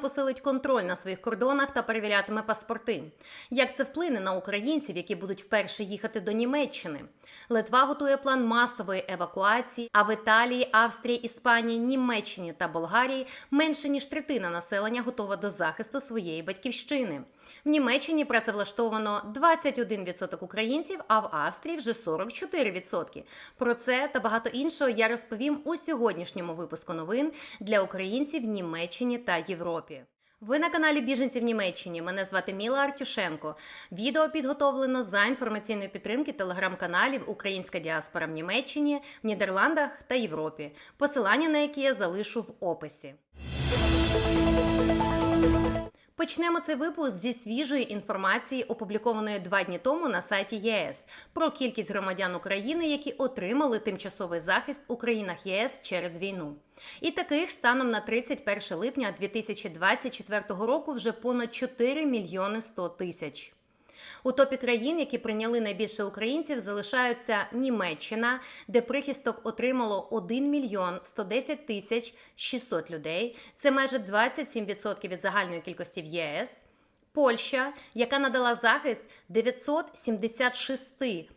посилить контроль на своїх кордонах та перевірятиме паспорти. Як це вплине на українців, які будуть вперше їхати до Німеччини? Литва готує план масової евакуації, а в Італії, Австрії, Іспанії, Німеччині та Болгарії менше ніж третина населення готова до захисту своєї батьківщини. В Німеччині працевлаштовано 21% українців, а в Австрії вже 44%. Про це та багато іншого я розповім у сьогоднішньому випуску новин для українців в Німеччині та Європі. Ви на каналі Біженці в Німеччині. Мене звати Міла Артюшенко. Відео підготовлено за інформаційної підтримки телеграм-каналів Українська діаспора в Німеччині, в Нідерландах та Європі. Посилання на які я залишу в описі. Почнемо цей випуск зі свіжої інформації, опублікованої два дні тому на сайті ЄС про кількість громадян України, які отримали тимчасовий захист у країнах ЄС через війну. І таких станом на 31 липня 2024 року вже понад 4 мільйони 100 тисяч. У топі країн, які прийняли найбільше українців, залишаються Німеччина, де прихисток отримало 1 мільйон 110 тисяч 600 людей. Це майже 27% від загальної кількості в ЄС. Польща, яка надала захист 976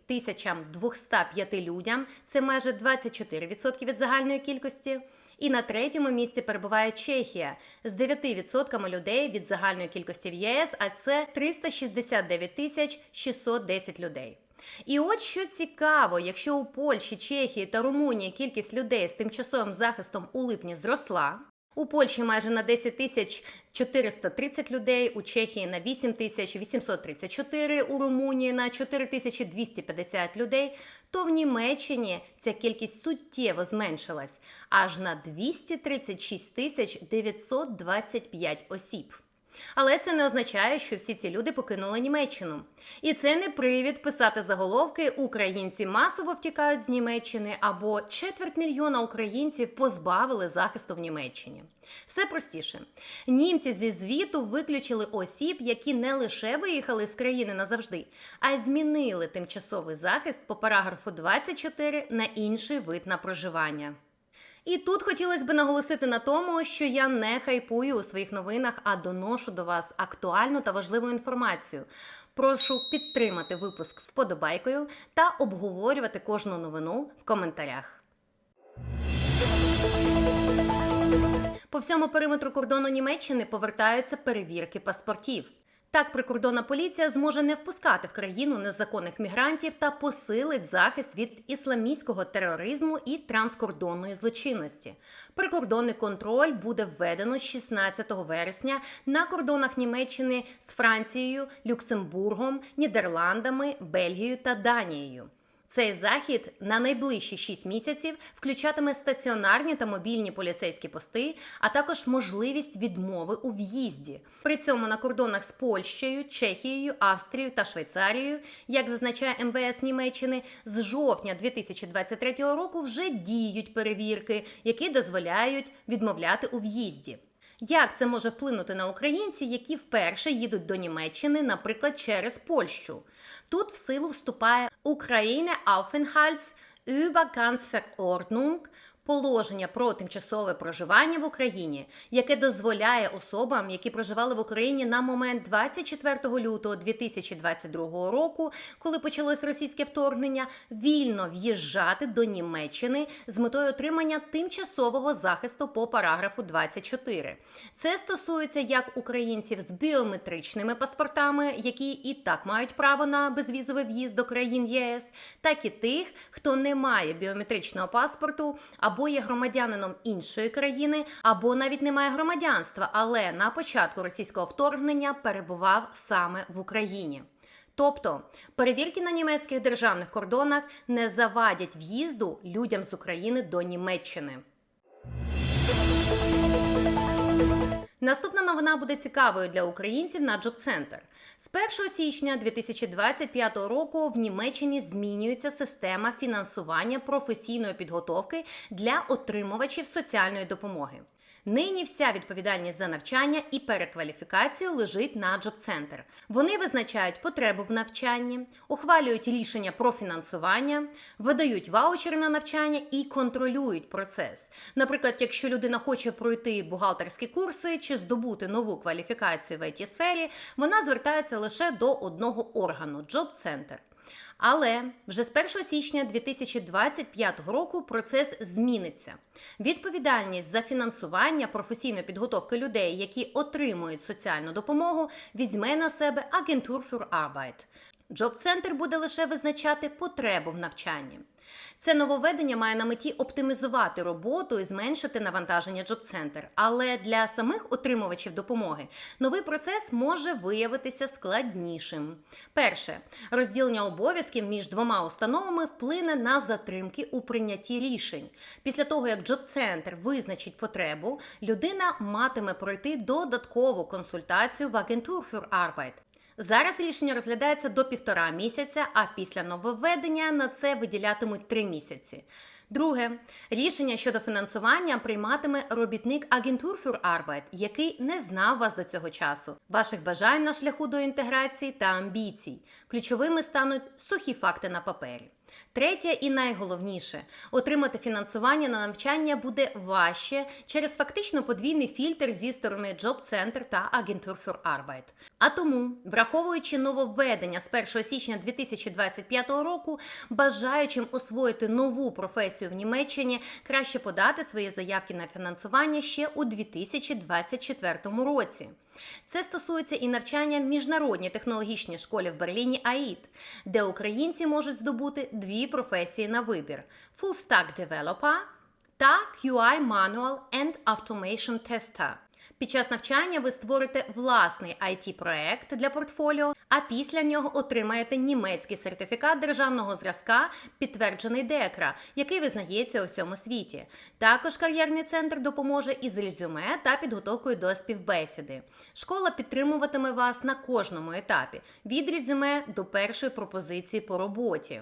тисячам 205 людям, це майже 24% від загальної кількості. І на третьому місці перебуває Чехія з 9% людей від загальної кількості в ЄС, а це 369 тисяч 610 людей. І от що цікаво, якщо у Польщі, Чехії та Румунії кількість людей з тимчасовим захистом у липні зросла. У Польщі майже на 10 тисяч 430 людей, у Чехії на 8 тисяч 834, у Румунії на 4 тисячі 250 людей, то в Німеччині ця кількість суттєво зменшилась аж на 236 тисяч 925 осіб. Але це не означає, що всі ці люди покинули Німеччину. І це не привід писати заголовки Українці масово втікають з Німеччини або четверть мільйона українців позбавили захисту в Німеччині. Все простіше. Німці зі звіту виключили осіб, які не лише виїхали з країни назавжди, а й змінили тимчасовий захист по параграфу 24 на інший вид на проживання. І тут хотілося б наголосити на тому, що я не хайпую у своїх новинах, а доношу до вас актуальну та важливу інформацію. Прошу підтримати випуск вподобайкою та обговорювати кожну новину в коментарях. По всьому периметру кордону Німеччини повертаються перевірки паспортів. Так, прикордонна поліція зможе не впускати в країну незаконних мігрантів та посилить захист від ісламістського тероризму і транскордонної злочинності. Прикордонний контроль буде введено з 16 вересня на кордонах Німеччини з Францією, Люксембургом, Нідерландами, Бельгією та Данією. Цей захід на найближчі 6 місяців включатиме стаціонарні та мобільні поліцейські пости, а також можливість відмови у в'їзді. При цьому на кордонах з Польщею, Чехією, Австрією та Швейцарією, як зазначає МВС Німеччини, з жовтня 2023 року вже діють перевірки, які дозволяють відмовляти у в'їзді. Як це може вплинути на українців, які вперше їдуть до Німеччини, наприклад, через Польщу? Тут в силу вступає Ukraine-Aufenthaltsübergangsverordnung положення про тимчасове проживання в Україні, яке дозволяє особам, які проживали в Україні на момент 24 лютого 2022 року, коли почалось російське вторгнення, вільно в'їжджати до Німеччини з метою отримання тимчасового захисту по параграфу 24. Це стосується як українців з біометричними паспортами, які і так мають право на безвізовий в'їзд до країн ЄС, так і тих, хто не має біометричного паспорту або є громадянином іншої країни, або навіть не має громадянства, але на початку російського вторгнення перебував саме в Україні. Тобто перевірки на німецьких державних кордонах не завадять в'їзду людям з України до Німеччини. Наступна новина буде цікавою для українців на Джоб-центр. З 1 січня 2025 року в Німеччині змінюється система фінансування професійної підготовки для отримувачів соціальної допомоги. Нині вся відповідальність за навчання і перекваліфікацію лежить на Джоб-центр. Вони визначають потребу в навчанні, ухвалюють рішення про фінансування, видають ваучери на навчання і контролюють процес. Наприклад, якщо людина хоче пройти бухгалтерські курси чи здобути нову кваліфікацію в it сфері вона звертається лише до одного органу Джоб-центр. Але вже з 1 січня 2025 року процес зміниться. Відповідальність за фінансування професійної підготовки людей, які отримують соціальну допомогу, візьме на себе für Arbeit. Джоб-центр буде лише визначати потребу в навчанні. Це нововведення має на меті оптимізувати роботу і зменшити навантаження Джоб-центр. Але для самих отримувачів допомоги новий процес може виявитися складнішим. Перше, розділення обов'язків між двома установами вплине на затримки у прийнятті рішень. Після того, як Джоб-центр визначить потребу, людина матиме пройти додаткову консультацію в für Arbeit. Зараз рішення розглядається до півтора місяця, а після нововведення на це виділятимуть три місяці. Друге, рішення щодо фінансування прийматиме робітник Агентур Arbeit, який не знав вас до цього часу, ваших бажань на шляху до інтеграції та амбіцій. Ключовими стануть сухі факти на папері. Третє і найголовніше отримати фінансування на навчання буде важче через фактично подвійний фільтр зі сторони Джоб-центр та Агентур für Arbeit. А тому, враховуючи нововведення з 1 січня 2025 року, бажаючим освоїти нову професію в Німеччині, краще подати свої заявки на фінансування ще у 2024 році. Це стосується і навчання в міжнародній технологічній школі в Берліні АІД, де українці можуть здобути дві професії на вибір: Full Stack Developer та QI Manual and Automation Tester. Під час навчання ви створите власний it проект для портфоліо, а після нього отримаєте німецький сертифікат державного зразка, підтверджений ДЕКРА, який визнається у всьому світі. Також кар'єрний центр допоможе із резюме та підготовкою до співбесіди. Школа підтримуватиме вас на кожному етапі від резюме до першої пропозиції по роботі.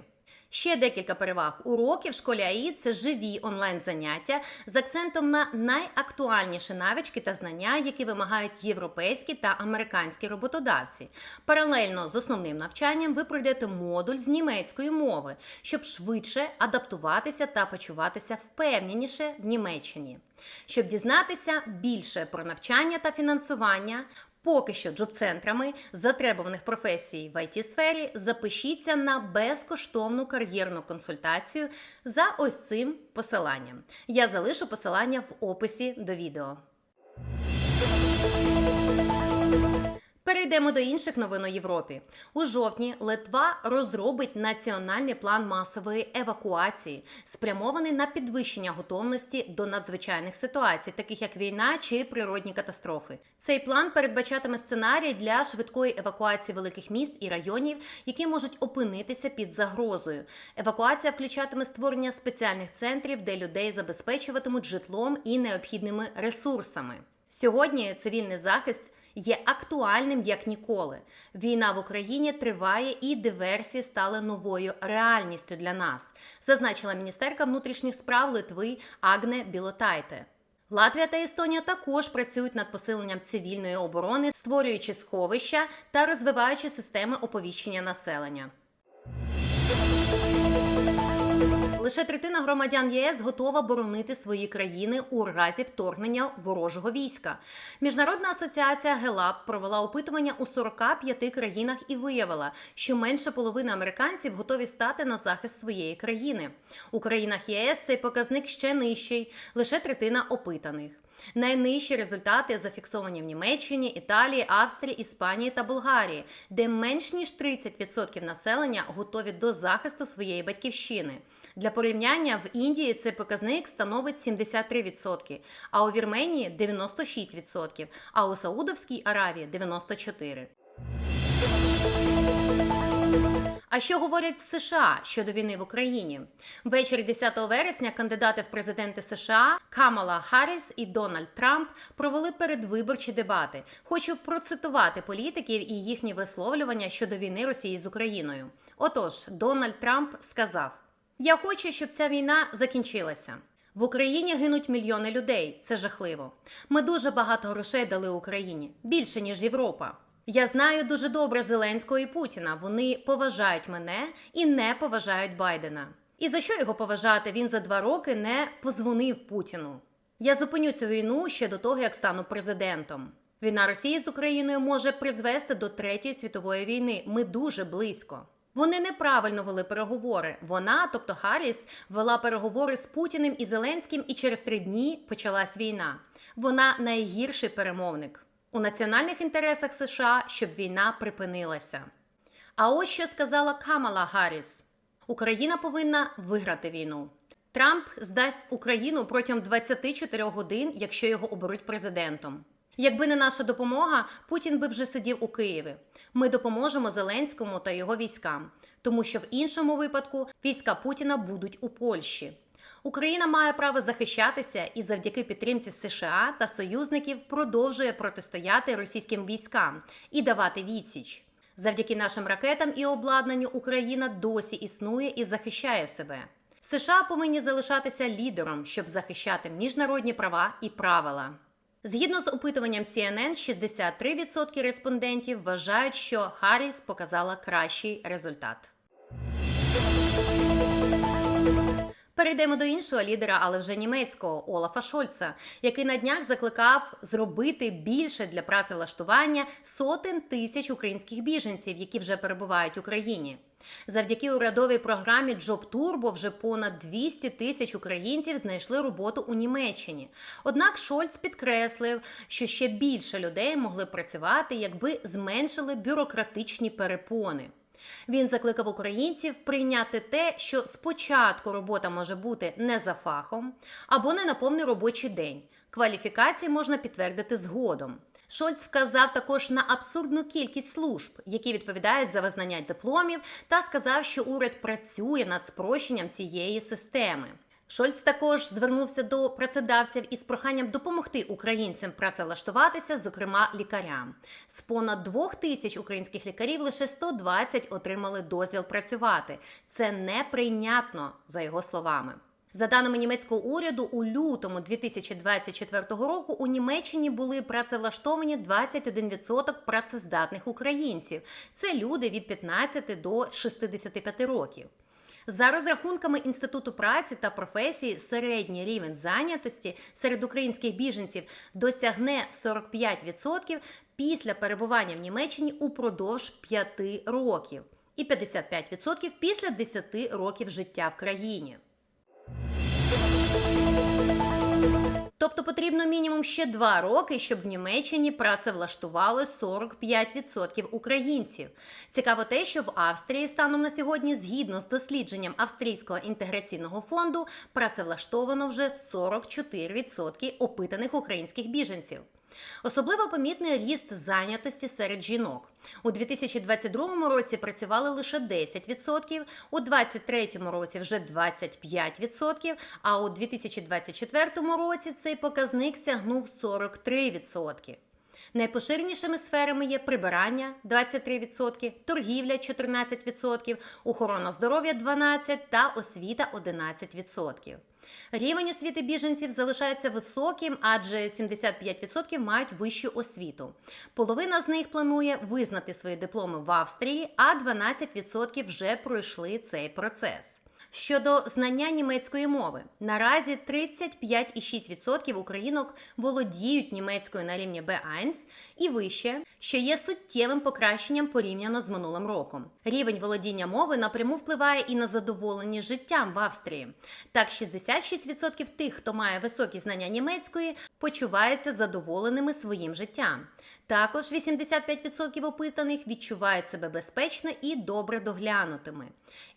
Ще декілька переваг уроків АІ це живі онлайн-заняття з акцентом на найактуальніші навички та знання, які вимагають європейські та американські роботодавці. Паралельно з основним навчанням ви пройдете модуль з німецької мови, щоб швидше адаптуватися та почуватися впевненіше в Німеччині. Щоб дізнатися більше про навчання та фінансування, Поки що джоб-центрами затребуваних професій в it сфері запишіться на безкоштовну кар'єрну консультацію за ось цим посиланням. Я залишу посилання в описі до відео. Перейдемо до інших новин у Європі. У жовтні Литва розробить національний план масової евакуації, спрямований на підвищення готовності до надзвичайних ситуацій, таких як війна чи природні катастрофи. Цей план передбачатиме сценарій для швидкої евакуації великих міст і районів, які можуть опинитися під загрозою. Евакуація включатиме створення спеціальних центрів, де людей забезпечуватимуть житлом і необхідними ресурсами. Сьогодні цивільний захист є актуальним як ніколи. Війна в Україні триває і диверсії стали новою реальністю для нас, зазначила міністерка внутрішніх справ Литви Агне Білотайте. Латвія та Естонія також працюють над посиленням цивільної оборони, створюючи сховища та розвиваючи системи оповіщення населення. Лише третина громадян ЄС готова боронити свої країни у разі вторгнення ворожого війська. Міжнародна асоціація ГЕЛАП провела опитування у 45 країнах і виявила, що менше половини американців готові стати на захист своєї країни. У країнах ЄС цей показник ще нижчий, лише третина опитаних. Найнижчі результати зафіксовані в Німеччині, Італії, Австрії, Іспанії та Болгарії, де менш ніж 30% населення готові до захисту своєї батьківщини. Для порівняння в Індії цей показник становить 73%, а у Вірменії 96%, а у Саудовській Аравії 94%. А що говорять в США щодо війни в Україні? Ввечері 10 вересня кандидати в президенти США Камала Харріс і Дональд Трамп провели передвиборчі дебати. Хочу процитувати політиків і їхні висловлювання щодо війни Росії з Україною. Отож, Дональд Трамп сказав: Я хочу, щоб ця війна закінчилася. В Україні гинуть мільйони людей. Це жахливо. Ми дуже багато грошей дали Україні більше ніж Європа. Я знаю дуже добре Зеленського і Путіна. Вони поважають мене і не поважають Байдена. І за що його поважати? Він за два роки не позвонив Путіну. Я зупиню цю війну ще до того, як стану президентом. Війна Росії з Україною може призвести до третьої світової війни. Ми дуже близько. Вони неправильно вели переговори. Вона, тобто Харріс, вела переговори з Путіним і Зеленським, і через три дні почалась війна. Вона найгірший перемовник у національних інтересах США, щоб війна припинилася. А ось що сказала Камала Гарріс: Україна повинна виграти війну. Трамп здасть Україну протягом 24 годин, якщо його оберуть президентом. Якби не наша допомога, Путін би вже сидів у Києві. Ми допоможемо Зеленському та його військам, тому що в іншому випадку війська Путіна будуть у Польщі. Україна має право захищатися і завдяки підтримці США та союзників продовжує протистояти російським військам і давати відсіч. Завдяки нашим ракетам і обладнанню Україна досі існує і захищає себе. США повинні залишатися лідером, щоб захищати міжнародні права і правила. Згідно з опитуванням CNN, 63% респондентів вважають, що Харріс показала кращий результат. Перейдемо до іншого лідера, але вже німецького Олафа Шольца, який на днях закликав зробити більше для працевлаштування сотень тисяч українських біженців, які вже перебувають в Україні. Завдяки урядовій програмі Job Turbo вже понад 200 тисяч українців знайшли роботу у Німеччині. Однак Шольц підкреслив, що ще більше людей могли працювати, якби зменшили бюрократичні перепони. Він закликав українців прийняти те, що спочатку робота може бути не за фахом або не на повний робочий день. Кваліфікації можна підтвердити згодом. Шольц вказав також на абсурдну кількість служб, які відповідають за визнання дипломів, та сказав, що уряд працює над спрощенням цієї системи. Шольц також звернувся до працедавців із проханням допомогти українцям працевлаштуватися, зокрема лікарям. З понад двох тисяч українських лікарів лише 120 отримали дозвіл працювати. Це неприйнятно, за його словами. За даними німецького уряду, у лютому 2024 року у Німеччині були працевлаштовані 21% працездатних українців. Це люди від 15 до 65 років. За розрахунками Інституту праці та професії, середній рівень зайнятості серед українських біженців досягне 45% після перебування в Німеччині упродовж 5 років, і 55% після 10 років життя в країні. Тобто потрібно мінімум ще два роки, щоб в Німеччині працевлаштували 45% українців. Цікаво те, що в Австрії станом на сьогодні, згідно з дослідженням Австрійського інтеграційного фонду, працевлаштовано вже 44% опитаних українських біженців. Особливо помітний ріст зайнятості серед жінок. У 2022 році працювали лише 10%, у 2023 році вже 25%, а у 2024 році цей показник сягнув 43%. Найпоширенішими сферами є прибирання 23%, торгівля 14%, охорона здоров'я 12% та освіта 11%. Рівень освіти біженців залишається високим, адже 75% мають вищу освіту. Половина з них планує визнати свої дипломи в Австрії, а 12% вже пройшли цей процес. Щодо знання німецької мови, наразі 35,6% українок володіють німецькою на рівні B1 і вище, що є суттєвим покращенням порівняно з минулим роком. Рівень володіння мови напряму впливає і на задоволення життям в Австрії. Так, 66% тих, хто має високі знання німецької, почуваються задоволеними своїм життям. Також 85% опитаних відчувають себе безпечно і добре доглянутими.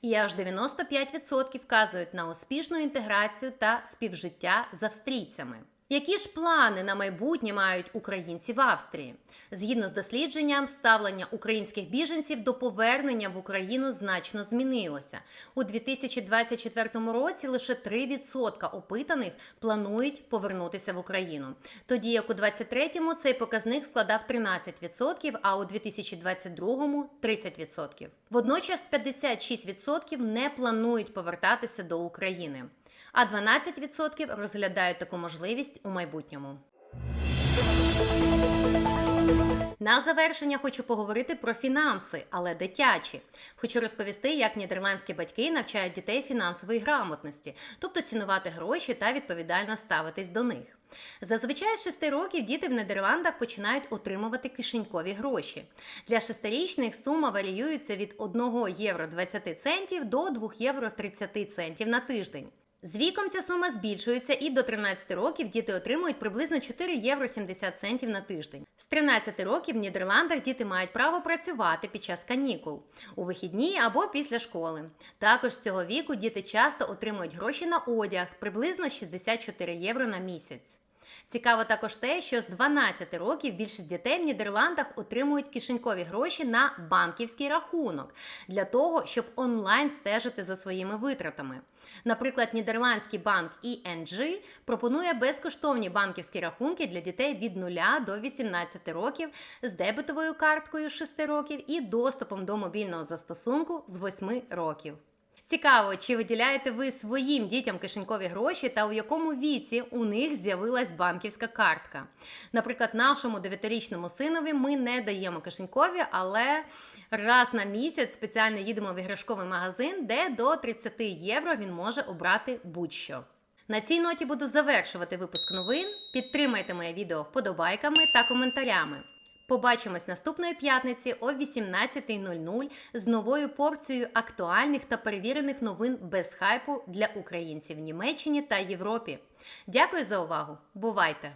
І аж 95% вказують на успішну інтеграцію та співжиття з австрійцями. Які ж плани на майбутнє мають українці в Австрії? Згідно з дослідженням, ставлення українських біженців до повернення в Україну значно змінилося. У 2024 році лише 3% опитаних планують повернутися в Україну. Тоді як у 2023 цей показник складав 13%, а у 2022 – 30%. Водночас 56% не планують повертатися до України. А 12% розглядають таку можливість у майбутньому. На завершення хочу поговорити про фінанси, але дитячі. Хочу розповісти, як нідерландські батьки навчають дітей фінансової грамотності, тобто цінувати гроші та відповідально ставитись до них. Зазвичай з 6 років діти в Нідерландах починають отримувати кишенькові гроші. Для шестирічних сума варіюється від 1 євро 20 центів до 2 євро 30 центів на тиждень. З віком ця сума збільшується, і до 13 років діти отримують приблизно 4 євро 70 центів на тиждень. З 13 років в Нідерландах діти мають право працювати під час канікул у вихідні або після школи. Також з цього віку діти часто отримують гроші на одяг приблизно 64 євро на місяць. Цікаво також те, що з 12 років більшість дітей в Нідерландах отримують кишенькові гроші на банківський рахунок для того, щоб онлайн стежити за своїми витратами. Наприклад, нідерландський банк ING пропонує безкоштовні банківські рахунки для дітей від 0 до 18 років з дебетовою карткою з 6 років і доступом до мобільного застосунку з 8 років. Цікаво, чи виділяєте ви своїм дітям кишенькові гроші та у якому віці у них з'явилась банківська картка. Наприклад, нашому 9-річному синові ми не даємо кишенькові, але раз на місяць спеціально їдемо в іграшковий магазин, де до 30 євро він може обрати будь-що. На цій ноті буду завершувати випуск новин. Підтримайте моє відео вподобайками та коментарями. Побачимось наступної п'ятниці о 18.00 з новою порцією актуальних та перевірених новин без хайпу для українців в Німеччині та Європі. Дякую за увагу! Бувайте!